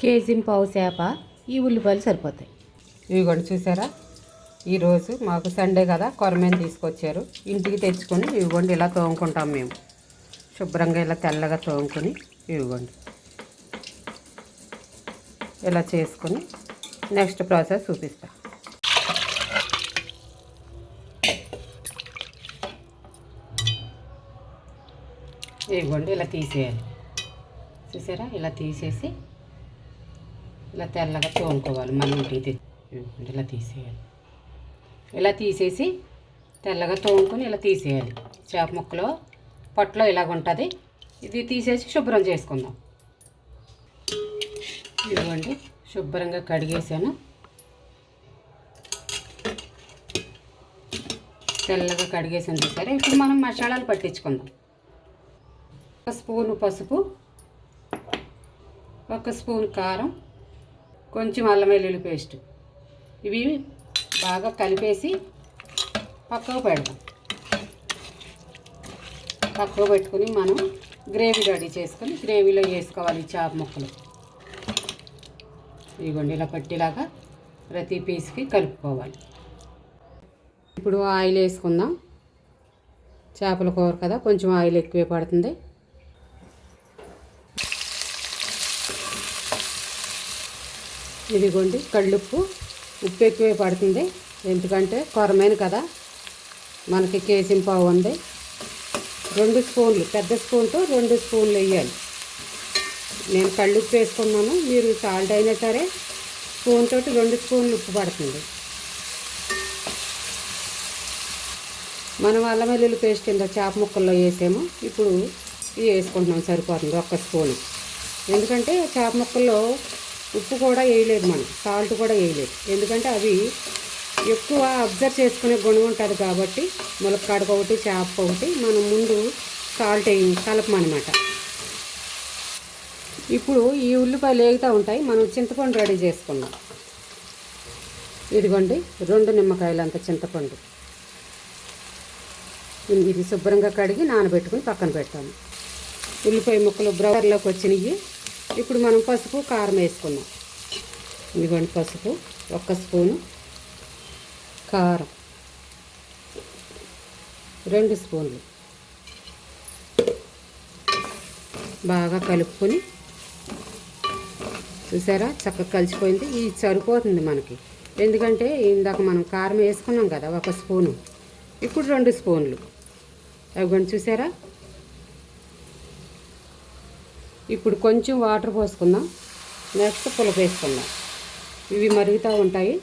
కేజీని పావు చేప ఈ ఉల్లిపాయలు సరిపోతాయి. ఇవిగోండి చూసారా? ఈరోజు మాకు సండే కదా కొరమేను తీసుకొచ్చారు. ఇంటికి తెచ్చుకొని ఇవిగోండి ఇలా తోముకుంటాం మేము. శుభ్రంగా ఇలా తెల్లగా తోముకొని ఇవిగోండి. ఇలా చేసుకొని నెక్స్ట్ ప్రాసెస్ చూపిస్తా. ఇవ్వండి ఇలా తీసేయాలి. చూసారా? ఇలా తీసేసి ఇలా తెల్లగా తోముకోవాలి మళ్ళీ ఇంటికి తెచ్చి ఇలా తీసేయాలి. ఇలా తీసేసి తెల్లగా తోముకొని ఇలా తీసేయాలి. చేప ముక్కలో పొట్టలో ఇలాగ ఉంటుంది. ఇది తీసేసి శుభ్రం చేసుకుందాం. ఇవ్వండి శుభ్రంగా కడిగేసాను. తెల్లగా కడిగేసాను చూసారా ఇప్పుడు మనం మసాలాలు పట్టించుకుందాం. ఒక స్పూను పసుపు ఒక స్పూన్ కారం కొంచెం అల్లం వెల్లుల్లి పేస్ట్. ఇవి బాగా కలిపేసి పక్కకు పెడదాం. పక్కకు పెట్టుకుని మనం గ్రేవీ రెడీ చేసుకొని గ్రేవీలో వేసుకోవాలి చేప ముక్కలు. ఇదిగోండి ఇలా పట్టేలాగా ప్రతి పీస్కి కలుపుకోవాలి. ఇప్పుడు ఆయిల్ వేసుకుందాం. చేపల కూర కదా కొంచెం ఆయిల్ ఎక్కువే పడుతుంది. ఇదిగోండి కళ్ళుప్పు. ఉప్పు ఎక్కువే పడుతుంది. ఎందుకంటే కొరమైన కదా. మనకి కేసిం పావు ఉంది. రెండు స్పూన్లు పెద్ద స్పూన్తో రెండు స్పూన్లు వేయాలి. నేను కళ్ళుప్పు వేసుకున్నాను. మీరు సాల్ట్ అయినా సరే స్పూన్ తోటి రెండు స్పూన్లు ఉప్పు పడుతుంది. మనం అల్లం వెల్లుల్లి పేస్ట్ కింద చేప ముక్కల్లో వేసాము. ఇప్పుడు ఇవి వేసుకుంటున్నాం సరిపోతుంది ఒక్క స్పూన్. ఎందుకంటే చేప ముక్కల్లో ఉప్పు కూడా వేయలేదు మనం. సాల్ట్ కూడా వేయలేదు. ఎందుకంటే అవి ఎక్కువ అబ్జర్వ్ చేసుకునే గుణం ఉంటుంది కాబట్టి ములక్కాడకు ఒకటి చేప ఒకటి మనం ముందు సాల్ట్ వేయి కలపమనమాట ఇప్పుడు ఈ ఉల్లిపాయలు వేగుతూ ఉంటాయి. మనం చింతపండు రెడీ చేసుకుందాం. ఇదిగోండి రెండు నిమ్మకాయలు అంత చింతపండు. ఇది శుభ్రంగా కడిగి నానబెట్టుకుని పక్కన పెడతాను ఉల్లిపాయ ముక్కలు బ్రవర్లోకి వచ్చినాయి. ఇప్పుడు మనం పసుపు కారం వేసుకుందాం. ఇదిగోండి పసుపు ఒక్క స్పూను కారం రెండు స్పూన్లు. బాగా కలుపుకొని చూసారా? చక్కగా కలిసిపోయింది. ఇది సరిపోతుంది మనకి. ఎందుకంటే ఇందాక మనం కారం వేసుకున్నాం కదా ఒక స్పూను. ఇప్పుడు రెండు స్పూన్లు. అవి కొంచెం చూసారా? ఇప్పుడు కొంచెం వాటర్ పోసుకుందాం. నెక్స్ట్ పులుపు వేసుకుందాం. ఇవి మరుగుతూ ఉంటాయి.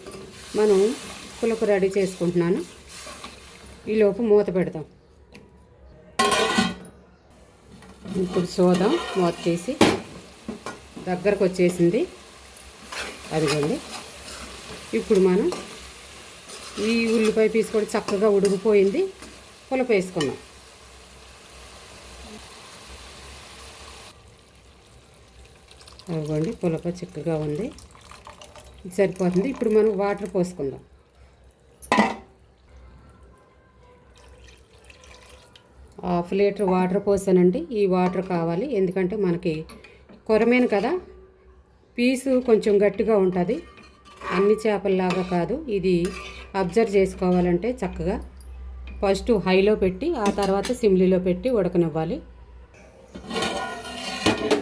మనం పులుపు రెడీ చేసుకుంటున్నాను. ఈలోపు మూత పెడదాం. ఇప్పుడు చూద్దాం మూత తీసి దగ్గరకు వచ్చేసింది. అదిగోండి. ఇప్పుడు మనం ఈ ఉల్లిపాయ పీసు కూడా చక్కగా ఉడికిపోయింది. పులుపు వేసుకున్నాం అవ్వండి పులప చిక్కగా ఉంది. సరిపోతుంది. ఇప్పుడు మనం వాటర్ పోసుకుందాం. హాఫ్ లీటర్ వాటర్ పోసానండి. ఈ వాటర్ కావాలి. ఎందుకంటే మనకి కొరమేను కదా పీసు కొంచెం గట్టిగా ఉంటుంది. అన్ని చేపల్లాగా కాదు. ఇది అబ్జర్వ్ చేసుకోవాలంటే చక్కగా ఫస్ట్ హైలో పెట్టి ఆ తర్వాత సిమ్లీలో పెట్టి ఉడకనివ్వాలి.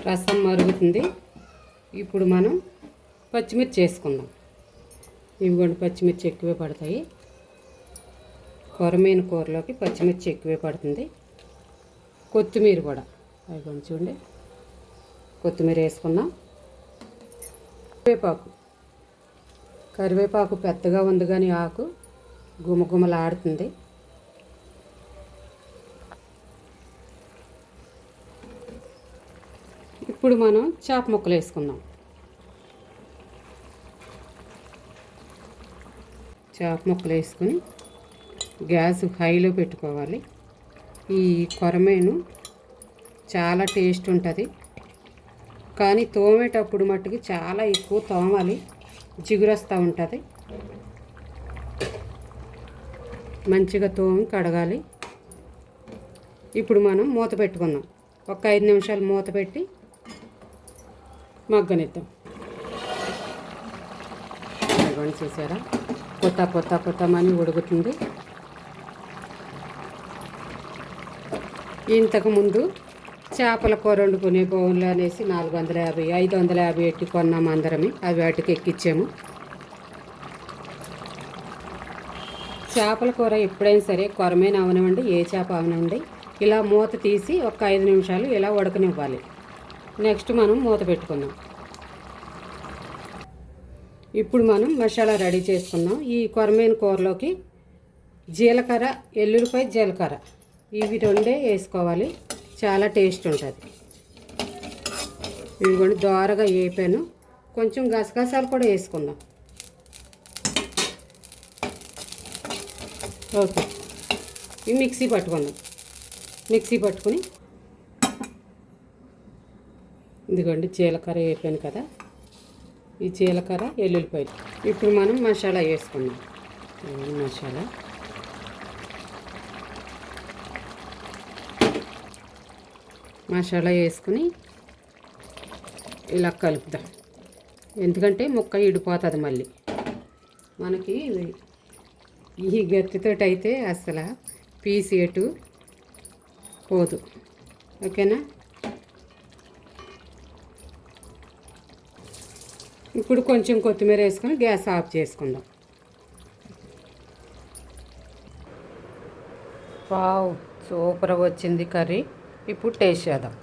రసం మరుగుతుంది. ఇప్పుడు మనం పచ్చిమిర్చి వేసుకుందాం. ఇవిగోండి పచ్చిమిర్చి ఎక్కువే పడతాయి. కొరమైన కూరలోకి పచ్చిమిర్చి ఎక్కువే పడుతుంది. కొత్తిమీర కూడా. అవి చూడండి. కొత్తిమీర వేసుకున్నాం కరివేపాకు. కరివేపాకు పెద్దగా ఉంది కానీ ఆకు గుమగుమలాడుతుంది. ఇప్పుడు మనం చేప ముక్కలు వేసుకుందాం. చేప ముక్కలు వేసుకొని గ్యాస్ హైలో పెట్టుకోవాలి. ఈ కొరమేను చాలా టేస్ట్ ఉంటుంది. కానీ తోమేటప్పుడు మట్టుకు చాలా ఎక్కువ తోమాలి. జిగురొస్తూ ఉంటుంది. మంచిగా తోమి కడగాలి. ఇప్పుడు మనం మూత పెట్టుకుందాం. ఒక ఐదు నిమిషాలు మూత పెట్టి మగ్గనిద్దాం. చూసారా? కొత్త కొత్త కొత్తమని ఉడుకుతుంది ఇంతకుముందు చేపల కూర వండుకునే బౌన్లు అనేసి నాలుగు వందల యాభై ఐదు వందల యాభై ఎట్టి కొన్నాము అందరమే. అవి వాటికి ఎక్కిచ్చాము. చేపల కూర ఎప్పుడైనా సరే కొరమైన అవనివ్వండి ఏ చేప అవనివ్వండి. ఇలా మూత తీసి ఒక ఐదు నిమిషాలు ఇలా ఉడకనివ్వాలి. నెక్స్ట్ మనం మూత పెట్టుకుందాం. ఇప్పుడు మనం మసాలా రెడీ చేసుకున్నాం. ఈ కొరమైన కూరలోకి జీలకర్ర ఎల్లుల్లిపాయ జీలకర్ర. ఇవి రెండే వేసుకోవాలి. చాలా టేస్ట్ ఉంటుంది. ఇవి కూడా దోరగా వేపాను. కొంచెం గసగసాలు కూడా వేసుకుందాం. ఓకే. ఇవి మిక్సీ పట్టుకుందాం. మిక్సీ పట్టుకుని ఇదిగోండి జీలకర్ర వేపాను కదా. ఈ జీలకర్ర ఎల్లుల్లిపాయలు. ఇప్పుడు మనం మసాలా వేసుకున్నాం మసాలా. మసాలా వేసుకుని ఇలా కలుపుదాం. ఎందుకంటే ముక్క ఇడిపోతుంది మళ్ళీ. మనకి ఈ గత్తితోటి అయితే అసలు పీసేటు ఎటు పోదు. ఓకేనా? ఇప్పుడు కొంచెం కొత్తిమీర వేసుకొని గ్యాస్ ఆఫ్ చేసుకుందాం. వావ్ సూపర్గా వచ్చింది కర్రీ. ఇప్పుడు టేస్ట్ చేద్దాం.